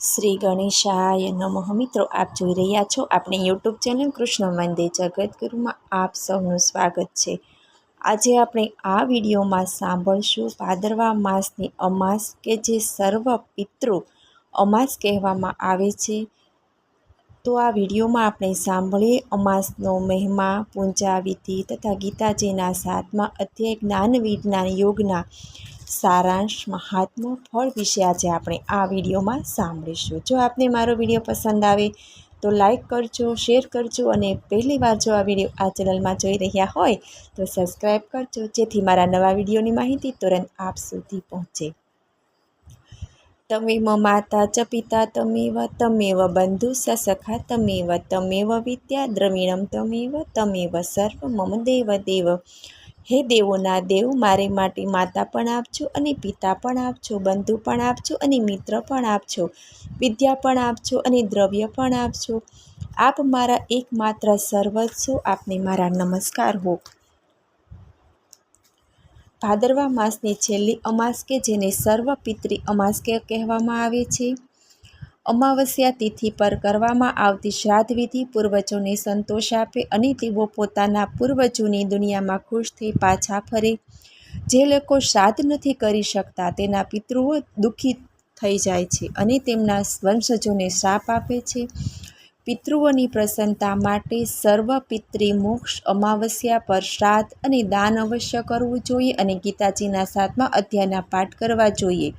શ્રી ગણેશાય નમઃ. મિત્રો, આપ જોઈ રહ્યા છો આપણે યુટ્યુબ ચેનલ કૃષ્ણ મંદિર જગતગુરુમાં આપ સૌનું સ્વાગત છે. આજે આપણે આ વિડીયોમાં સાંભળશું ભાદરવા માસની અમાસ કે જે સર્વ પિતૃ અમાસ કહેવામાં આવે છે. તો આ વિડીયોમાં આપણે સાંભળીએ અમાસનો મહિમા પૂજા વિધિ તથા ગીતાજીના સાતમા અધ્યાય જ્ઞાન વિજ્ઞાન યોગના સારાંશ, મહાત્મા ફળ વિશે આજે આપણે આ વિડીયોમાં સાંભળીશું. જો આપને મારો વીડિયો પસંદ આવે તો લાઈક કરજો, શેર કરજો અને પહેલી વાર જો આ વીડિયો આ ચેનલમાં જોઈ રહ્યા હોય તો સબસ્ક્રાઈબ કરજો, જેથી મારા નવા વિડીયોની માહિતી તુરંત આપ સુધી પહોંચે. તમેવ માતા ચ પિતા તમેવ તમેવ બંધુ સસખા તમેવ તમેવ વિદ્યા, દ્રવિણમ તમેવ તમેવ સર્વ, મમ દેવ દેવ. હે દેવોના દેવ, મારે માટે માતા પણ આપજો અને પિતા પણ આપજો, બંધુ પણ આપજો અને મિત્ર પણ આપજો, વિદ્યા પણ આપજો અને દ્રવ્ય પણ આપજો. આપ મારા એકમાત્ર સર્વ છો, આપને મારા નમસ્કાર હો. ભાદરવા માસની છેલ્લી અમાસ કે જેને સર્વ પિતૃ અમાસ કે કહેવામાં આવે છે? અમાવસ્યા તિથિ પર કરવામાં આવતી શ્રાદ્ધ વિધિ પૂર્વજોને સંતોષ આપે અને તેઓ પોતાના પૂર્વજોની દુનિયામાં ખુશ થઈ પાછા ફરે. જે લોકો શ્રાદ્ધ નથી કરી શકતા તેના પિતૃઓ દુઃખી થઈ જાય છે અને તેમના વંશજોને શ્રાપ આપે છે. પિતૃઓની પ્રસન્નતા માટે સર્વ પિતૃમોક્ષ અમાવસ્યા પર શ્રાદ્ધ અને દાન અવશ્ય કરવું જોઈએ અને ગીતાજીના સાતમા અધ્યાયના પાઠ કરવા જોઈએ.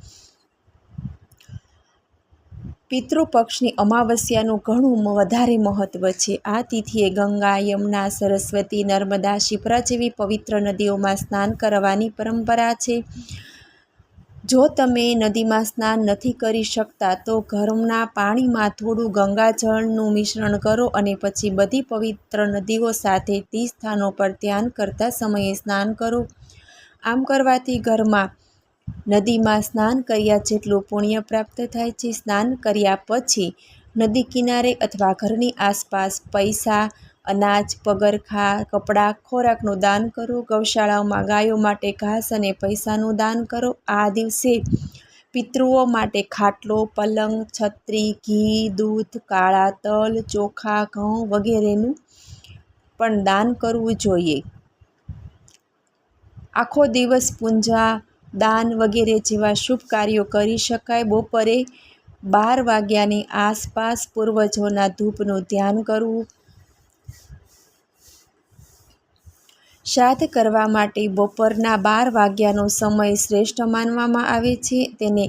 પિતૃપક્ષની અમાવસ્યાનું ઘણું વધારે મહત્ત્વ છે. આ તિથિએ ગંગા, યમુના, સરસ્વતી, નર્મદા, શિપ્રા જેવી પવિત્ર નદીઓમાં સ્નાન કરવાની પરંપરા છે. જો તમે નદીમાં સ્નાન નથી કરી શકતા, તો ઘરના પાણીમાં થોડું ગંગાજળનું મિશ્રણ કરો અને પછી બધી પવિત્ર નદીઓ સાથે તે સ્થાનો પર ધ્યાન કરતા સમયે સ્નાન કરો. આમ કરવાથી ઘરમાં નદીમાં સ્નાન કર્યા જેટલું પુણ્ય પ્રાપ્ત થાય છે, સ્નાન કર્યા પછી નદી કિનારે અથવા ઘરની આસપાસ પૈસા, અનાજ, પગરખાં, કપડાં, ખોરાકનું દાન કરો, ગૌશાળાઓમાં ગાયો માટે ઘાસ અને પૈસાનું દાન કરો. આ દિવસે પિતૃઓ માટે ખાટલો, પલંગ, છત્રી, ઘી, દૂધ, કાળા તલ, ચોખા, ઘઉં વગેરેનું પણ દાન કરવું જોઈએ. આખો દિવસ પૂંજા દાન વગેરે જેવા શુભ કાર્યો કરી શકાય. બપોરે બાર વાગ્યાની આસપાસ પૂર્વજોના ધૂપનું ધ્યાન કરવું. શ્રાદ્ધ કરવા માટે બપોરના બાર વાગ્યાનો સમય શ્રેષ્ઠ માનવામાં આવે છે. તેને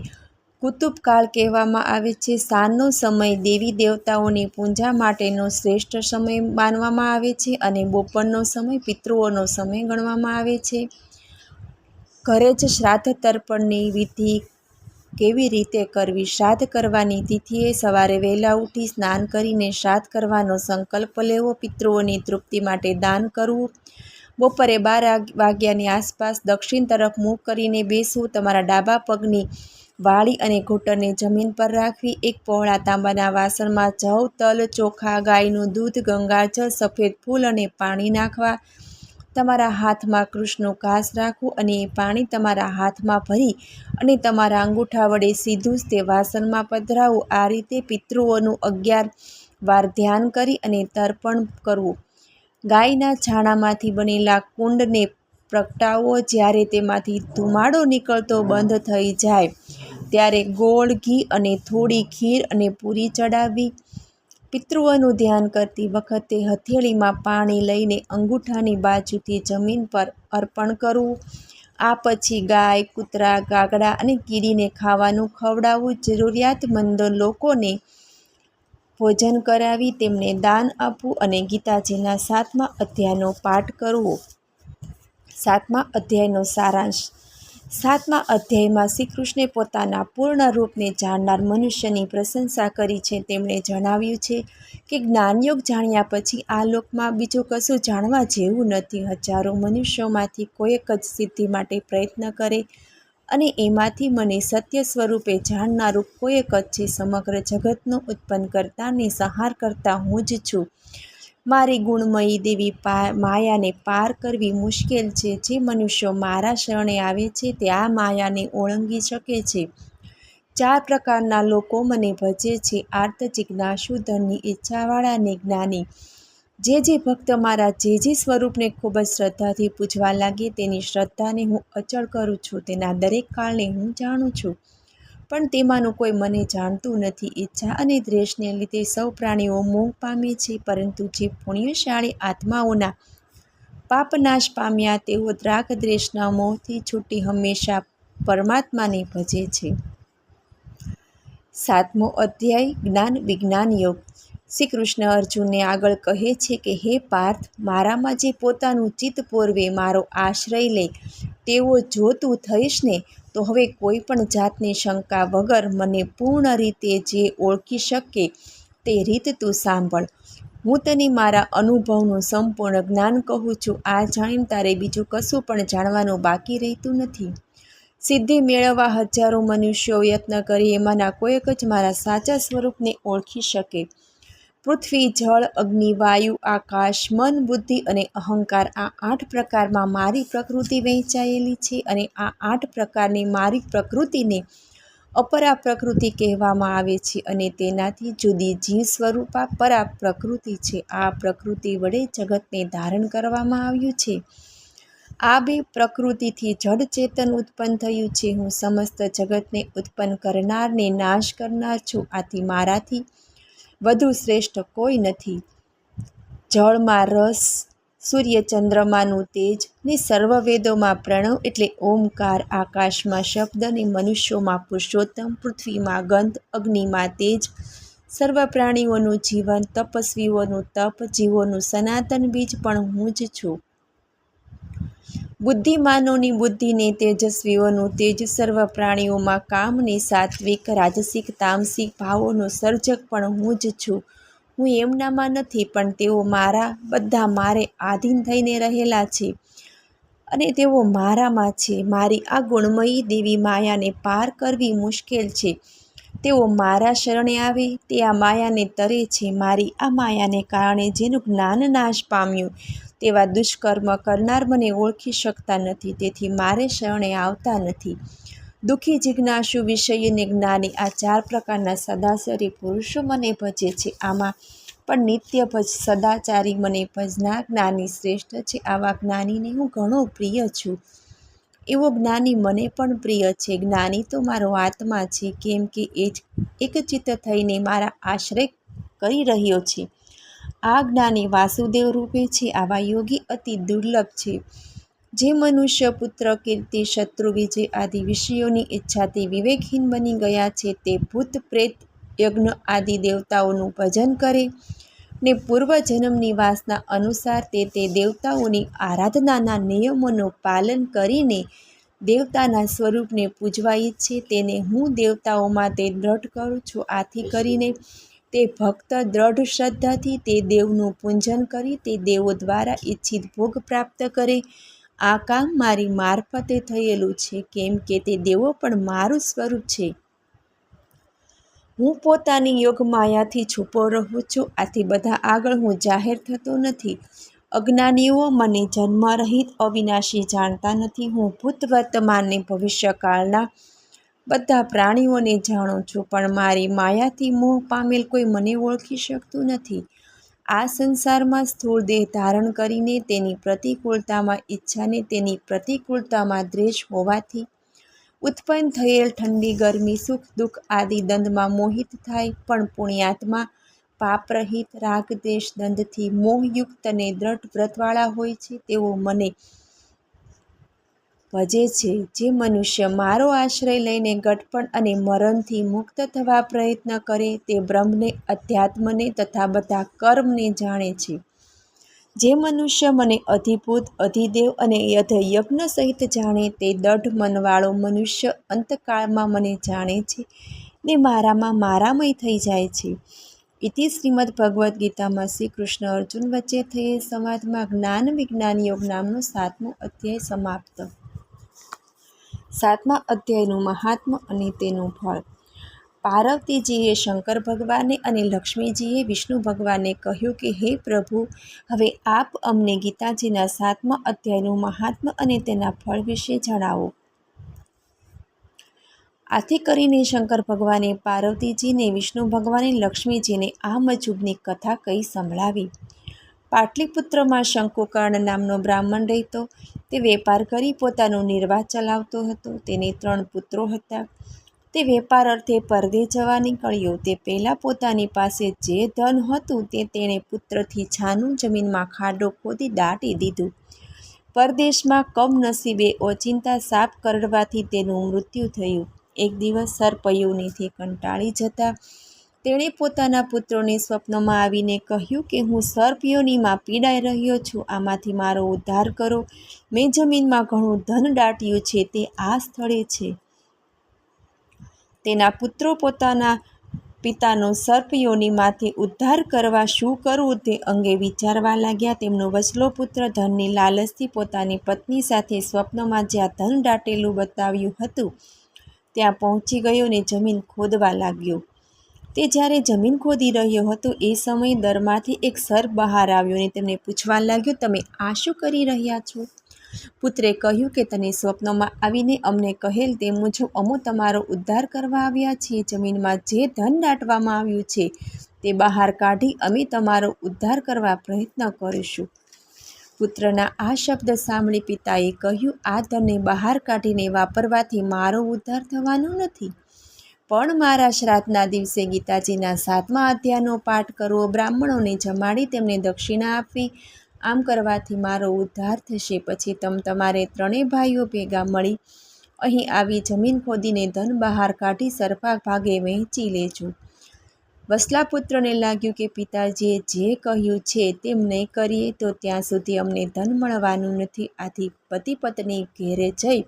કુતુબકાળ કહેવામાં આવે છે. સાંજનો સમય દેવી દેવતાઓની પૂજા માટેનો શ્રેષ્ઠ સમય માનવામાં આવે છે અને બપોરનો સમય પિતૃઓનો સમય ગણવામાં આવે છે. ઘરે જ શ્રાદ્ધ તર્પણની વિધિ કેવી રીતે કરવી? શ્રાદ્ધ કરવાની તિથિએ સવારે વહેલા ઉઠી સ્નાન કરીને શ્રાદ્ધ કરવાનો સંકલ્પ લેવો. પિતૃઓની તૃપ્તિ માટે દાન કરવું. બપોરે બાર વાગ્યાની આસપાસ દક્ષિણ તરફ મુખ કરીને બેસવું. તમારા ડાબા પગની વાળી અને ઘૂંટણને જમીન પર રાખવી. એક પહોળા તાંબાના વાસણમાં જવ, તલ, ચોખા, ગાયનું દૂધ, ગંગાજળ, સફેદ ફૂલ અને પાણી નાખવા. તમારા હાથમાં કૃષ્ણનું ઘાસ રાખવું અને પાણી તમારા હાથમાં ભરી અને તમારા અંગૂઠા વડે સીધું જ તે વાસણમાં પધરાવવું આ રીતે પિતૃઓનું અગિયાર વાર ધ્યાન કરી અને તર્પણ કરવું. ગાયના છાણામાંથી બનેલા કુંડને પ્રગટાવો. જ્યારે તેમાંથી ધુમાડો નીકળતો બંધ થઈ જાય, ત્યારે ગોળ ઘી અને થોડી ખીર અને પૂરી ચડાવવી પિતૃઓનું ધ્યાન કરતી વખતે હથેળીમાં પાણી લઈને અંગૂઠાની બાજુથી જમીન પર અર્પણ કરવું. આ પછી ગાય, કૂતરા, ગાગડા અને કીડીને ખાવાનું ખવડાવવું જરૂરિયાતમંદ લોકોને ભોજન કરાવી તેમને દાન આપવું અને ગીતાજીના સાતમા અધ્યાયનો પાઠ કરવો. સાતમા અધ્યાયનો સારાંશ. સાતમા અધ્યાયમાં શ્રી કૃષ્ણે પોતાના પૂર્ણ રૂપને જાણનાર મનુષ્યની પ્રશંસા કરી છે. તેમણે જણાવ્યું છે કે જ્ઞાનયોગ જાણ્યા પછી આ લોકમાં બીજું કશું જાણવા જેવું નથી. હજારો મનુષ્યોમાંથી કોઈક જ સિદ્ધિ માટે પ્રયત્ન કરે અને એમાંથી મને સત્ય સ્વરૂપે જાણનારું કોઈક જ છે. સમગ્ર જગતનો ઉત્પન્ન કરતા ને સંહાર કરતા હું જ છું. મારી ગુણમયી દેવી માયાને પાર કરવી મુશ્કેલ છે. જે મનુષ્યો મારા શરણે આવે છે, તે આ માયાને ઓળંગી શકે છે. ચાર પ્રકારના લોકો મને ભજે છે, આર્ત જિજ્ઞાસુ, ધનની ઈચ્છાવાળા અને જ્ઞાની. જે જે ભક્ત મારા જે જે સ્વરૂપને ખૂબ જ શ્રદ્ધાથી પૂજવા લાગે, તેની શ્રદ્ધાને હું અચળ કરું છું. તેના દરેક કાળને હું જાણું છું. પણ તેમાંનું કોઈ મને જાણતું નથી. ઈચ્છા અને દ્વેષને લીધે સૌ પ્રાણીઓ મોહ પામે છે, પરંતુ જે પુણ્યશાળી આત્માઓના પાપનાશ પામ્યા, તેઓ દ્રાગ દ્વેષના મોહથી છૂટી હંમેશા પરમાત્માને ભજે છે. સાતમો અધ્યાય, જ્ઞાન વિજ્ઞાન યોગ. શ્રી કૃષ્ણ અર્જુનને આગળ કહે છે કે, હે પાર્થ, મારામાં જે પોતાનું ચિત્ત પોરવે, મારો આશ્રય લે. તેવો જો તું થઈશ ને તો હવે કોઈ પણ જાતની શંકા વગર મને પૂર્ણ રીતે જે ઓળખી શકે તે રીત તું સાંભળ. હું તને મારા અનુભવનું સંપૂર્ણ જ્ઞાન કહું છું. આ જાણીને તારે બીજું કશું પણ જાણવાનું બાકી રહેતું નથી. સિદ્ધિ મેળવવા હજારો મનુષ્યો યત્ન કરી એમાંના કોઈક જ મારા સાચા સ્વરૂપને ઓળખી શકે. પૃથ્વી, જળ, અગ્નિ, વાયુ, આકાશ, મન, બુદ્ધિ અને અહંકાર આ આઠ પ્રકારમાં મારી પ્રકૃતિ વહેંચાયેલી છે અને આ આઠ પ્રકારની મારી પ્રકૃતિને અપરા પ્રકૃતિ કહેવામાં આવે છે અને તેનાથી જુદી જીવ સ્વરૂપા પરા પ્રકૃતિ છે. આ પ્રકૃતિ વડે જગતને ધારણ કરવામાં આવ્યું છે. આ બે પ્રકૃતિથી જડ ચેતન ઉત્પન્ન થયું છે. હું સમસ્ત જગતને ઉત્પન્ન કરનારને નાશ કરનાર છું. આથી મારાથી વધુ શ્રેષ્ઠ કોઈ નથી. જળમાં રસ સૂર્ય ચંદ્રમાનું તેજ ને સર્વ વેદોમાં પ્રણવ એટલે ઓમકાર, આકાશમાં શબ્દ ને મનુષ્યોમાં પુરુષોત્તમ, પૃથ્વીમાં ગંધ, અગ્નિમાં તેજ સર્વ પ્રાણીઓનું જીવન, તપસ્વીઓનું તપ, જીવોનું સનાતન બીજ પણ હું જ છું. બુદ્ધિમાનોની બુદ્ધિને તેજસ્વીઓનું તેજ સર્વ પ્રાણીઓમાં કામની સાત્વિક, રાજસિક, તામસિક ભાવોનો સર્જક પણ હું જ છું. હું એમનામાં નથી, પણ તેઓ મારા, બધા મારે આધીન થઈને રહેલા છે. અને તેઓ મારામાં છે. મારી આ ગુણમયી દેવી માયાને પાર કરવી મુશ્કેલ છે. તેઓ મારા શરણે આવે, તે આ માયાને તરે છે. મારી આ માયાને કારણે જેનું જ્ઞાન નાશ પામ્યું. તેવા દુષ્કર્મ કરનાર મને ઓળખી શકતા નથી, તેથી મારે શરણે આવતા નથી. દુઃખી જિજ્ઞાસુ વિષયને જ્ઞાની આ ચાર પ્રકારના સદાસરી પુરુષો મને ભજે છે. આમાં પણ નિત્ય ભજ સદાચારી મને ભજનાર જ્ઞાની શ્રેષ્ઠ છે. આવા જ્ઞાનીને હું ઘણો પ્રિય છું. એવો જ્ઞાની મને પણ પ્રિય છે. જ્ઞાની તો મારો આત્મા છે. કેમ કે એ જ એકચિત્ત થઈને મારા આશ્રય કરી રહ્યો છે. આ જ્ઞાની વાસુદેવ રૂપે છે, આવા યોગી અતિ દુર્લભ છે. જે મનુષ્ય પુત્ર કીર્તિ શત્રુ વિજય આદિ વિષયોની ઈચ્છાથી વિવેકહીન બની ગયા છે, તે ભૂત પ્રેત યજ્ઞ આદિ દેવતાઓનું ભજન કરે ને પૂર્વજન્મની વાસના અનુસાર તે તે દેવતાઓની આરાધનાના નિયમોનું પાલન કરીને દેવતાના સ્વરૂપને પૂજવા ઈચ્છે, તેને હું દેવતાઓમાં તે દ્રઢ કરું છું. આથી કરીને તે ભક્ત દ્રઢ શ્રદ્ધાથી તે દેવનું પૂજન કરી તે દેવો દ્વારા ઈચ્છિત ભોગ પ્રાપ્ત કરે. આ કામ મારી મારફતે થયેલું છે, કેમ કે તે દેવો પણ મારું સ્વરૂપ છે. હું પોતાની યોગ માયાથી છૂપો રહું છું, આથી બધા આગળ હું જાહેર થતો નથી. અજ્ઞાનીઓ મને જન્મરહિત અવિનાશી જાણતા નથી. હું ભૂત વર્તમાનને ભવિષ્યકાળના બધા પ્રાણીઓને જાણું છું, પણ મારી માયાથી મોહ પામેલ કોઈ મને ઓળખી શકતું નથી. આ સંસારમાં સ્થૂળ દેહ ધારણ કરીને તેની પ્રતિકૂળતામાં ઈચ્છાને તેની પ્રતિકૂળતામાં દ્વેષ હોવાથી ઉત્પન્ન થયેલ ઠંડી, ગરમી, સુખ, દુઃખ આદિ દંદમાં મોહિત થાય, પણ પુણ્યાત્મા પાપરહિત રાગ દેશ દંડથી મોહયુક્ત અને દ્રઢ વ્રતવાળા હોય છે તેઓ મને ભજે છે. જે મનુષ્ય મારો આશ્રય લઈને ગટપણ અને મરણથી મુક્ત થવા પ્રયત્ન કરે તે બ્રહ્મને, અધ્યાત્મને તથા બધા કર્મને જાણે છે. જે મનુષ્ય મને અધિભૂત, અધિદેવ અને યથયજ્ઞ સહિત જાણે તે દઢ મનવાળો મનુષ્ય અંતકાળમાં મને જાણે છે ને મારામાં મારામય થઈ જાય છે. ઇતિ શ્રીમદ ભગવદ્ ગીતામાં શ્રી કૃષ્ણ અર્જુન વચ્ચે થયેલ સંવાદમાં જ્ઞાન વિજ્ઞાન યોગ નામનો સાતમો અધ્યાય સમાપ્ત. સાતમા અધ્યાયનું મહાત્મ અને તેનું ફળ. પાર્વતીજીએ શંકર ભગવાનને અને લક્ષ્મીજીએ વિષ્ણુ ભગવાનને કહ્યું કે, હે પ્રભુ, હવે આપ અમને ગીતાજીના સાતમા અધ્યાયનું મહાત્મ અને તેના ફળ વિશે જણાવો. આથી કરીને શંકર ભગવાને પાર્વતીજીને, વિષ્ણુ ભગવાને, લક્ષ્મીજીને આ મજૂબની કથા કહી સંભળાવી. પાટલીપુત્રમાં શંકુકર્ણ નામનો બ્રાહ્મણ રહેતો. તે વેપાર કરી પોતાનો નિર્વાહ ચલાવતો હતો. તેને ત્રણ પુત્રો હતા. તે વેપાર અર્થે પરદે જવા નીકળ્યો. તે પહેલાં પોતાની પાસે જે ધન હતું તે તેણે પુત્રથી છાનું જમીનમાં ખાડો ખોદી દાટી દીધું. પરદેશમાં કમનસીબે ઓચિંતા સાપ કરડવાથી તેનું મૃત્યુ થયું. એક દિવસ સર્પયોનીથી કંટાળી જતા તેણે પોતાના પુત્રોને સ્વપ્નમાં આવીને કહ્યું કે હું સર્પિયોનીમાં પીડાઈ રહ્યો છું, આમાંથી મારો ઉદ્ધાર કરો. મેં જમીનમાં ઘણું ધન દાટ્યું છે, તે આ સ્થળે છે. તેના પુત્રો પોતાના પિતાનો સર્પયોનિમાંથી ઉદ્ધાર કરવા શું કરવું તે અંગે વિચારવા લાગ્યા. તેમનો વચલો પુત્ર ધનની લાલચથી પોતાની પત્ની સાથે સ્વપ્નમાં જ્યાં ધન દાટેલું બતાવ્યું હતું, ત્યાં પહોંચી ગયો ને જમીન ખોદવા લાગ્યો. તે જ્યારે જમીન ખોદી રહ્યો હતો, એ સમયે દરમાંથી એક સર્પ બહાર આવ્યો અને તેમને પૂછવા લાગ્યો, તમે આ શું કરી રહ્યા છો? પુત્રે કહ્યું કે, તને સ્વપ્નમાં આવીને અમને કહેલ તે મુજબ અમો તમારો ઉદ્ધાર કરવા આવ્યા છીએ. જમીનમાં જે ધન દાટવામાં આવ્યું છે, તે બહાર કાઢી અમે તમારો ઉદ્ધાર કરવા પ્રયત્ન કરીશું. પુત્રના આ શબ્દ સાંભળી પિતાએ કહ્યું, આ ધનને બહાર કાઢીને વાપરવાથી મારો ઉદ્ધાર થવાનો નથી. પણ મારા શ્રાદ્ધના દિવસે ગીતાજીના સાતમા અધ્યાયનો પાઠ કરવો બ્રાહ્મણોને જમાડી તેમને દક્ષિણા આપવી. આમ કરવાથી મારો ઉદ્ધાર થશે. પછી તમ તમારે ત્રણેય ભાઈઓ ભેગા મળી અહીં આવી જમીન ખોદીને ધન બહાર કાઢી સરફા ભાગે વહેંચી લેજો. વસલા પુત્રને લાગ્યું કે પિતાજીએ જે કહ્યું છે તેમ નહીં કરીએ તો ત્યાં સુધી અમને ધન મળવાનું નથી. આથી પતિ પત્ની ઘેરે જઈ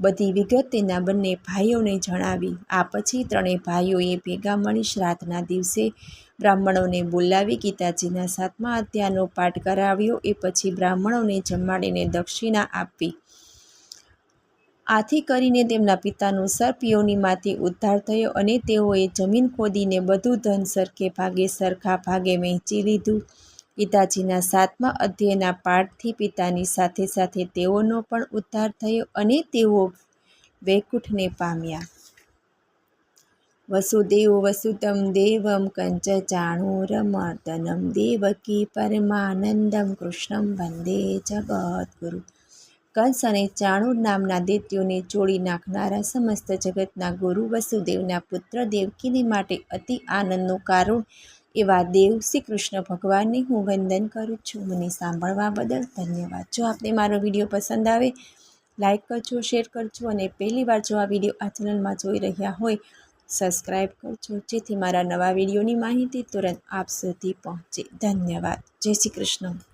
બધી વિગત તેના બંને ભાઈઓને જણાવી. આ પછી ત્રણેય ભાઈઓએ ભેગા મળી શ્રાદ્ધના દિવસે બ્રાહ્મણોને બોલાવી ગીતાજીના સાતમા અધ્યાયનો પાઠ કરાવ્યો. એ પછી બ્રાહ્મણોને જમાડીને દક્ષિણા આપી. આથી કરીને તેમના પિતાનું સર્પયોનીમાંથી ઉદ્ધાર થયો અને તેઓએ જમીન ખોદીને બધું ધન સરખે ભાગે સરખા ભાગે વહેંચી લીધું. ગીતાજીના સાતમા અધ્યયના પાઠથી પિતાની સાથે સાથે તેઓનો પણ ઉદ્ધાર થયો અને તેઓ વૈકુંઠને પામ્યા. વસુદેવ વસુતમ દેવમ કંચ ચાણૂરમર્દનમ દેવકી પરમાનંદમ કૃષ્ણમ વંદે જગદગુરુ કંસ અને ચાણૂર નામના દૈત્યોને ચોળી નાખનારા સમસ્ત જગતના ગુરુ વસુદેવના પુત્ર દેવકીની માટે અતિ આનંદનું કારણ એવા દેવ શ્રી કૃષ્ણ ભગવાનને હું વંદન કરું છું. મને સાંભળવા બદલ ધન્યવાદ. જો આપને મારો વીડિયો પસંદ આવે, લાઈક કરજો, શેર કરજો અને પહેલી વાર જો આ વીડિયો આ ચેનલમાં જોઈ રહ્યા હોય સબસ્ક્રાઈબ કરજો. જેથી મારા નવા વિડીયોની માહિતી તુરંત આપ સુધી પહોંચે. ધન્યવાદ. જય શ્રી કૃષ્ણ.